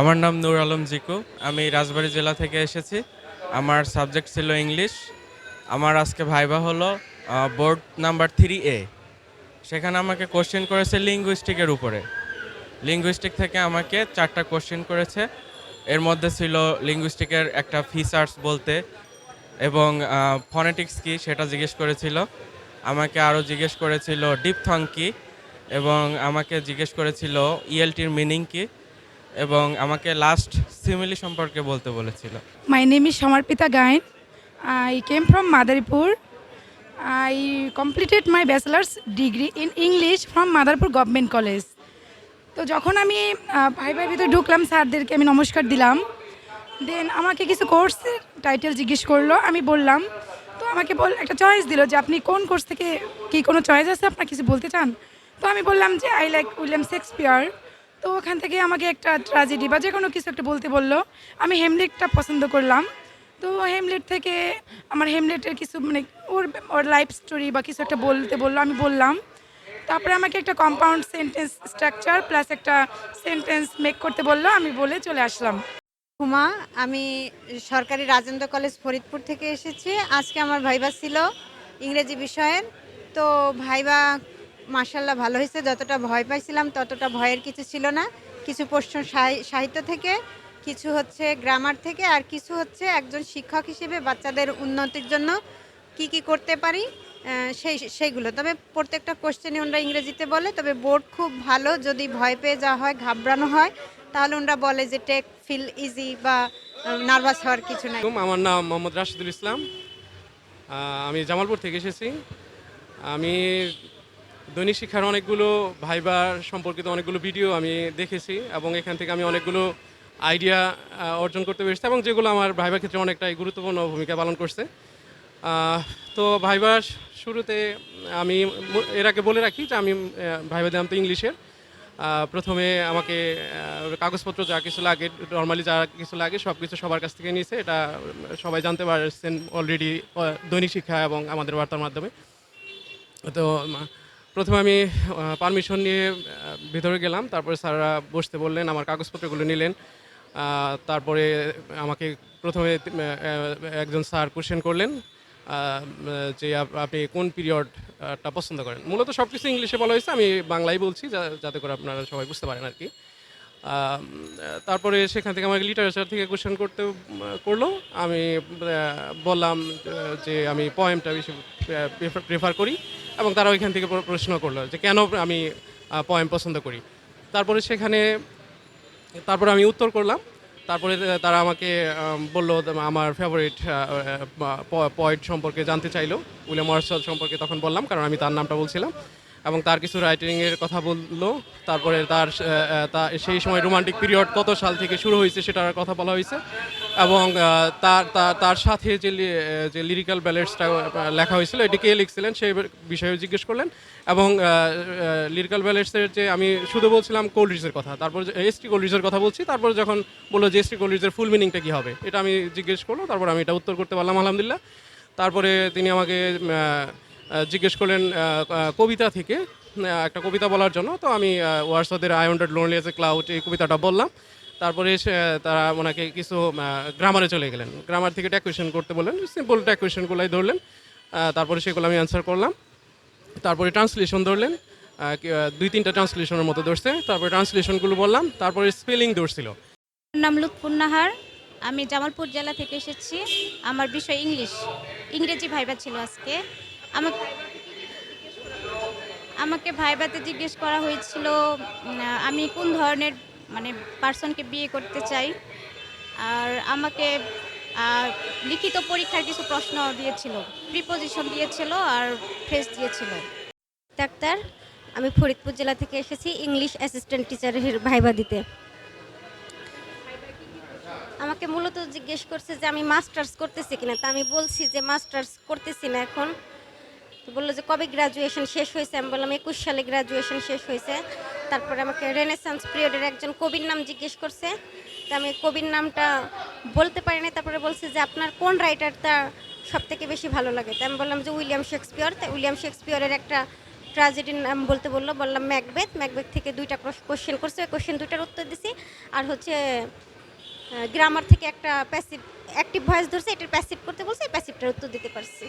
আমার নাম নূর আলম জিকু। আমি রাজবাড়ী জেলা থেকে এসেছি। আমার সাবজেক্ট ছিল ইংলিশ। আমার আজকে ভাইবা হলো বোর্ড নাম্বার থ্রি এ। সেখানে আমাকে কোশ্চেন করেছে লিঙ্গুইস্টিকের উপরে। লিঙ্গুইস্টিক থেকে আমাকে চারটা কোশ্চেন করেছে। এর মধ্যে ছিল লিঙ্গুইস্টিকের একটা ফিচার্স বলতে এবং ফনেটিক্স কি সেটা জিজ্ঞেস করেছিল। আমাকে আরও জিজ্ঞেস করেছিল ডিপথং কি এবং আমাকে জিজ্ঞেস করেছিল ইএলটির মিনিং কি। এবং আমাকে লাস্ট সিমিলি সম্পর্কে বলতে বলেছিল My name is Shamarpita Gain. I came from Madaripur. I completed my bachelor's degree in English from Madaripur Government College. তো যখন আমি ভাই ভাই ভিতরে ঢুকলাম, স্যারদেরকে আমি নমস্কার দিলাম দেন আমাকে কিছু কোর্সের টাইটেল জিজ্ঞেস করল আমি বললাম, তো আমাকে বল, একটা চয়েস দিল যে আপনি কোন কোর্স থেকে কি কোনো চয়েস আছে আপনার কিছু বলতে চান তো আমি বললাম যে আই লাইক উইলিয়াম শেক্সপিয়ার তো ওখান থেকে আমাকে একটা ট্র্যাজেডি বা যে কোনো কিছু একটা বলতে বলল। আমি হেমলেটটা পছন্দ করলাম। তো হেমলেট থেকে আমার হেমলেটের কিছু মানে ওর ওর লাইফ স্টোরি বা কিছু একটা বলতে বলল, আমি বললাম। তারপরে আমাকে একটা কম্পাউন্ড সেন্টেন্স স্ট্রাকচার প্লাস একটা সেন্টেন্স মেক করতে বলল, আমি বলে চলে আসলাম। হুমা, আমি সরকারি রাজেন্দ্র কলেজ ফরিদপুর থেকে এসেছি। আজকে আমার ভাইবা ছিল ইংরেজি বিষয়ের তো ভাইবা মার্শাল্লাহ ভালো হয়েছে। যতটা ভয় পাইছিলাম, ততটা ভয়ের কিছু ছিল না। কিছু প্রশ্ন সাহি- সাহিত্য থেকে, কিছু হচ্ছে গ্রামার থেকে, আর কিছু হচ্ছে একজন শিক্ষক হিসেবে বাচ্চাদের উন্নতির জন্য কি কি করতে পারি সেই, সেইগুলো। তবে প্রত্যেকটা কোশ্চেনই ওনারা ইংরেজিতে বলে, তবে বোর্ড খুব ভালো। যদি ভয় পেয়ে যাওয়া হয়, ঘাবড়ানো হয়, তাহলে ওনারা বলে যে টেক, ফিল ইজি বা নার্ভাস হওয়ার কিছু নাই। আমার নাম মোহাম্মদ রাশিদুল ইসলাম। আমি জামালপুর থেকে এসেছি। আমি দৈনিক শিক্ষার অনেকগুলো ভাইবার সম্পর্কিত অনেকগুলো ভিডিও আমি দেখেছি এবং এখান থেকে আমি অনেকগুলো আইডিয়া অর্জন করতে পেরেছি এবং যেগুলো আমার ভাইবার ক্ষেত্রে অনেকটাই গুরুত্বপূর্ণ ভূমিকা পালন করছে। তো ভাইবার শুরুতে আমি এর আগে বলে রাখি যে আমি আহ, ভাইবা দিলাম তো ইংলিশের। প্রথমে আমাকে কাগজপত্র যা কিছু লাগে নর্মালি যা কিছু লাগে সব কিছু সবার কাছ থেকে নিয়েছে। এটা সবাই জানতে পারছেন অলরেডি দৈনিক শিক্ষা এবং আমাদের বার্তার মাধ্যমে। তো প্রথমে আমি পারমিশন নিয়ে ভিতরে গেলাম, তারপরে স্যাররা বসতে বললেন, আমার কাগজপত্রগুলো নিলেন তারপরে আমাকে প্রথমে একজন স্যার কোশ্চেন করলেন যে আপনি কোন পিরিয়ডটা পছন্দ করেন? মূলত সব কিছু ইংলিশে বলা হয়েছে, আমি বাংলায় বলছি যাতে করে আপনারা সবাই বুঝতে পারেন আর কি। তারপরে সেখান থেকে আমাকে লিটারেচার থেকে কোশ্চেন করতে, করল, আমি বললাম যে আমি পয়েমটা বেশি প্রেফার করি। এবং তারা ওইখান থেকে প্রশ্ন করল যে কেন আমি পয়েম পছন্দ করি। তারপরে সেখানে তারপরে আমি উত্তর করলাম। তারপরে তারা আমাকে আম, বলল আমার ফেভারিট পয়েট সম্পর্কে জানতে চাইলো। উইলিয়াম মরসল সম্পর্কে তখন বললাম কারণ আমি তার নামটা বলছিলাম। এবং তার কিছু রাইটিংয়ের কথা বলল, তারপরে তার সেই সময় রোমান্টিক পিরিয়ড কত সাল থেকে শুরু হয়েছে সেটার কথা বলা হয়েছে। এবং তার তার- সাথে যে যে লিরিক্যাল ব্যালেন্সটা লেখা হয়েছিল, এটি কে লিখছিলেন সেই বিষয়ে জিজ্ঞেস করলেন। এবং লিরিক্যাল ব্যালেন্সের যে, আমি শুধু বলছিলাম কোল্ড্রিজের কথা, তারপর এস টি কোল্ড্রিজের কথা বলছি, তারপর যখন বলল যে এস টি কোল্ড্রিজের ফুল মিনিংটা কী হবে, এটা আমি জিজ্ঞেস করল, তারপর আমি এটা উত্তর করতে পারলাম, আলহামদুলিল্লাহ। তারপরে তিনি আমাকে জিজ্ঞেস করলেন কবিতা থেকে একটা কবিতা বলার জন্য। তো আমি ওয়ার্সদের I wandered lonely as a cloud এই কবিতাটা বললাম। তারপরে এসে তারা ওনাকে কিছু গ্রামারে চলে গেলেন। গ্রামার থেকে ট্যাকুয়েশন করতে বললেন সিম্পল ট্যাকুয়েশনগুলাই ধরলেন। তারপরে সেগুলো আমি অ্যান্সার করলাম। তারপরে ট্রান্সলেশন ধরলেন দুই তিনটা ট্রান্সলেশনের মতো ধরছে। তারপরে ট্রান্সলেশনগুলো বললাম, তারপরে স্পেলিং ধরছিল। নাম লুৎফুন নাহার আমি জামালপুর জেলা থেকে এসেছি। আমার বিষয় ইংলিশ ইংরেজি ভাইবা ছিল আজকে। আমাকে আমাকে ভাইবাতে জিজ্ঞেস করা হয়েছিল আমি কোন ধরনের মানে পার্সনকে বিয়ে করতে চাই? আর আমাকে লিখিত পরীক্ষার কিছু প্রশ্ন দিয়েছিল প্রিপোজিশন দিয়েছিল আর ফ্রেজ দিয়েছিল। ডাক্তার, আমি ফরিদপুর জেলা থেকে এসেছি ইংলিশ অ্যাসিস্ট্যান্ট টিচারের ভাইবা দিতে। আমাকে মূলত জিজ্ঞেস করছে যে আমি মাস্টার্স করতেছি কিনা, তা আমি বলছি যে মাস্টার্স করতেছি না এখন। বলল যে, কবে গ্রাজুয়েশন শেষ হয়েছে? আমি বললাম, একুশ সালে গ্রাজুয়েশন শেষ হয়েছে। তারপরে আমাকে রেনেসান্স পিরিয়ডের একজন কবির নাম জিজ্ঞেস করছে। তা আমি কবির নামটা বলতে পারি না তারপরে বলছে যে, আপনার কোন রাইটারটা সব থেকে বেশি ভালো লাগে? তা আমি বললাম যে, উইলিয়াম শেক্সপিয়র। তাই উইলিয়াম শেক্সপিয়রের একটা ট্র্যাজেডির নাম বলতে বলল। বললাম, ম্যাকবেথ। ম্যাকবেথ থেকে দুইটা কোশ্চেন করছে। ওই কোশ্চেন দুইটার উত্তর দিছি। আর হচ্ছে গ্রামার থেকে একটা প্যাসিভ অ্যাক্টিভ ভয়েস ধরছে। এটার প্যাসিভ করতে বলছে। প্যাসিভটার উত্তর দিতে পারছি।